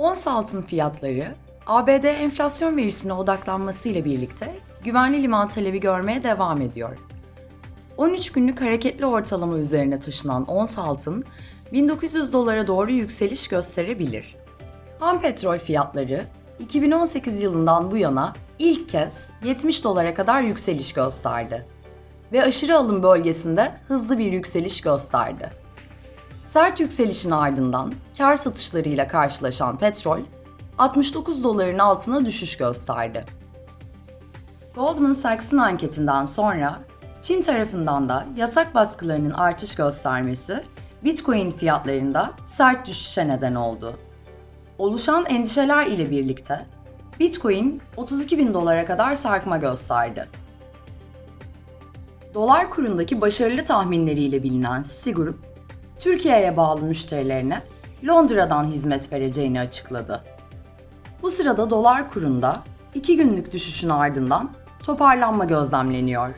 Ons altın fiyatları ABD enflasyon verisine odaklanmasıyla birlikte güvenli liman talebi görmeye devam ediyor. 13 günlük hareketli ortalama üzerine taşınan ons altın 1900 dolara doğru yükseliş gösterebilir. Ham petrol fiyatları 2018 yılından bu yana ilk kez 70 dolara kadar yükseliş gösterdi ve aşırı alım bölgesinde hızlı bir yükseliş gösterdi. Sert yükselişin ardından kar satışlarıyla karşılaşan petrol 69 doların altına düşüş gösterdi. Goldman Sachs'ın anketinden sonra Çin tarafından da yasak baskılarının artış göstermesi Bitcoin fiyatlarında sert düşüşe neden oldu. Oluşan endişeler ile birlikte Bitcoin 32 bin dolara kadar sarkma gösterdi. Dolar kurundaki başarılı tahminleriyle bilinen Citigroup, Türkiye'ye bağlı müşterilerine Londra'dan hizmet vereceğini açıkladı. Bu sırada dolar kurunda 2 günlük düşüşün ardından toparlanma gözlemleniyor.